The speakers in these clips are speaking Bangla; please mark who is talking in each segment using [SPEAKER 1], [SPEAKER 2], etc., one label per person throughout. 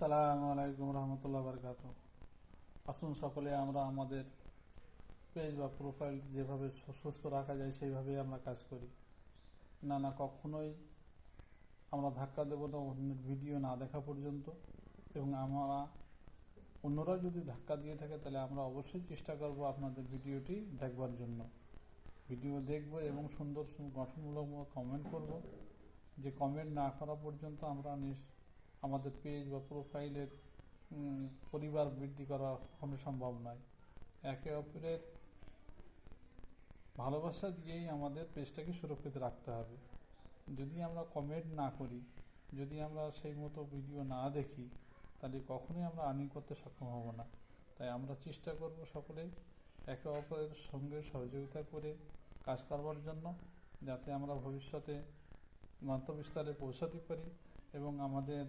[SPEAKER 1] সালাম আলাইকুম রহমতুল্লাহ বরকাত আসুন সকলে আমরা আমাদের পেজ বা প্রোফাইল যেভাবে সুস্থ রাখা যায় সেইভাবেই আমরা কাজ করি। না না, কখনোই আমরা ধাক্কা দেবো না, অন্যের ভিডিও না দেখা পর্যন্ত। এবং আমরা অন্যরা যদি ধাক্কা দিয়ে থাকে, তাহলে আমরা অবশ্যই চেষ্টা করব আপনাদের ভিডিওটি দেখবার জন্য। ভিডিও দেখব এবং সুন্দর গঠনমূলক কমেন্ট করব। যে কমেন্ট না করা পর্যন্ত আমরা আমাদের পেজ বা প্রোফাইলের পরিবার বৃদ্ধি করা কোনো সম্ভব নয়। একে অপরের ভালোবাসা দিয়েই আমাদের পেজটাকে সুরক্ষিত রাখতে হবে। যদি আমরা কমেন্ট না করি, যদি আমরা সেই মতো ভিডিও না দেখি, তাহলে কখনোই আমরা আর্নিং করতে সক্ষম হব না। তাই আমরা চেষ্টা করব সকলেই একে অপরের সঙ্গে সহযোগিতা করে কাজ করবার জন্য, যাতে আমরা ভবিষ্যতে গন্তব্যস্থলে পৌঁছাতে পারি। এবং আমাদের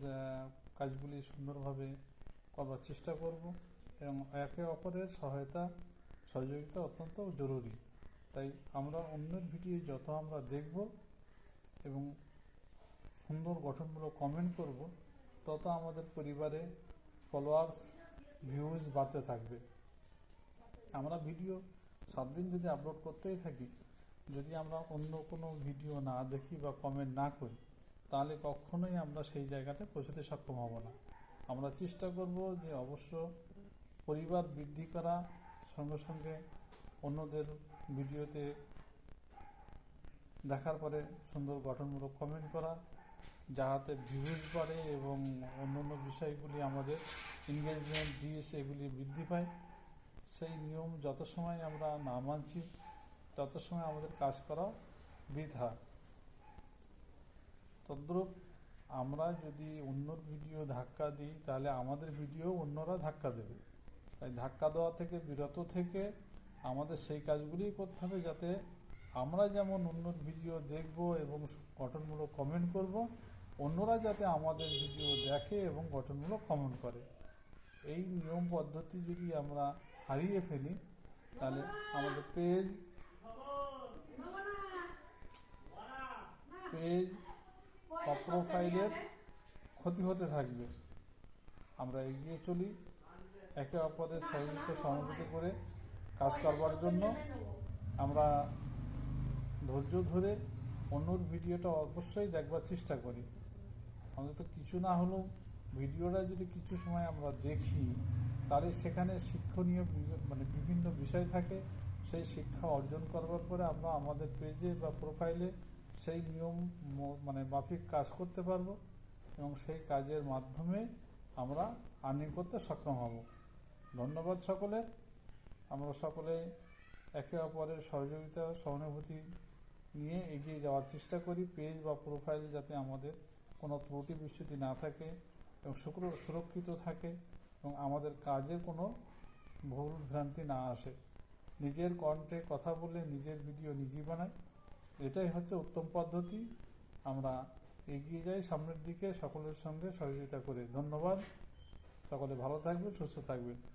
[SPEAKER 1] কাজগুলি সুন্দরভাবে করবার চেষ্টা করব এবং একে অপরের সহায়তা, সহযোগিতা অত্যন্ত জরুরি। তাই আমরা অন্যের ভিডিও যত আমরা দেখব এবং সুন্দর গঠনমূলক কমেন্ট করব, তত আমাদের পরিবারে ফলোয়ার্স ভিউজ বাড়তে থাকবে। আমরা ভিডিও সাত দিন যদি আপলোড করতেই থাকি, যদি আমরা অন্য কোনো ভিডিও না দেখি বা কমেন্ট না করি তাহলে কখনোই আমরা সেই জায়গাতে পৌঁছতে সক্ষম হব না। আমরা চেষ্টা করব যে অবশ্য পরিবার বৃদ্ধি করা, সঙ্গে সঙ্গে অন্যদের ভিডিওতে দেখার পরে সুন্দর গঠনমূলক কমেন্ট করা, যাহাতে ভিউজ বাড়ে এবং অন্যান্য বিষয়গুলি আমাদের এনগেজমেন্ট ডিস এগুলি বৃদ্ধি পায়। সেই নিয়ম যত সময় আমরা না মানছি, তত সময় আমাদের কাজ করা বৃথা। তদ্রূপ আমরা যদি অন্যর ভিডিও ধাক্কা দিই, তাহলে আমাদের ভিডিও অন্যরা ধাক্কা দেবে। তাই ধাক্কা দেওয়া থেকে, বিরত থেকে আমাদের সেই কাজগুলি করতে হবে যাতে আমরা যেমন অন্যর ভিডিও দেখব এবং গঠনমূলক কমেন্ট করব, অন্যরা যাতে আমাদের ভিডিও দেখে এবং গঠনমূলক কমেন্ট করে। এই নিয়ম পদ্ধতি যদি আমরা হারিয়ে ফেলি, তাহলে আমাদের পেজ পেজ বা প্রোফাইলের ক্ষতি হতে থাকবে। আমরা এগিয়ে চলি একে অপরের সহযোগিতা সহানুভূতি করে কাজ করবার জন্য আমরা ধৈর্য ধরে অন্যর ভিডিওটা অবশ্যই দেখবার চেষ্টা করি। অন্তত কিছু না হলেও ভিডিওটা যদি কিছু সময় আমরা দেখি তাহলে সেখানে শিক্ষণীয় মানে বিভিন্ন বিষয় থাকে। সেই শিক্ষা অর্জন করবার পরে আমরা আমাদের পেজে বা প্রোফাইলে সেই নিয়ম মানে মাফিক কাজ করতে পারব এবং সেই কাজের মাধ্যমে আমরা আর্নিং করতে সক্ষম হব। ধন্যবাদ সকলের আমরা সকলে একে অপরের সহযোগিতা, সহানুভূতি নিয়ে এগিয়ে যাওয়ার চেষ্টা করি পেজ বা প্রোফাইল যাতে আমাদের কোনো ত্রুটি বিচ্যুতি না থাকে এবং শুক্র, সুরক্ষিত থাকে এবং আমাদের কাজের কোনো ভুল ভ্রান্তি না আসে। নিজের কণ্ঠে কথা বলে নিজের ভিডিও নিজেই বানাই। এটাই হচ্ছে উত্তম পদ্ধতি। আমরা এগিয়ে যাই সামনের দিকে, সকলের সঙ্গে সহযোগিতা করে। ধন্যবাদ। সকলে ভালো থাকবেন, সুস্থ থাকবেন।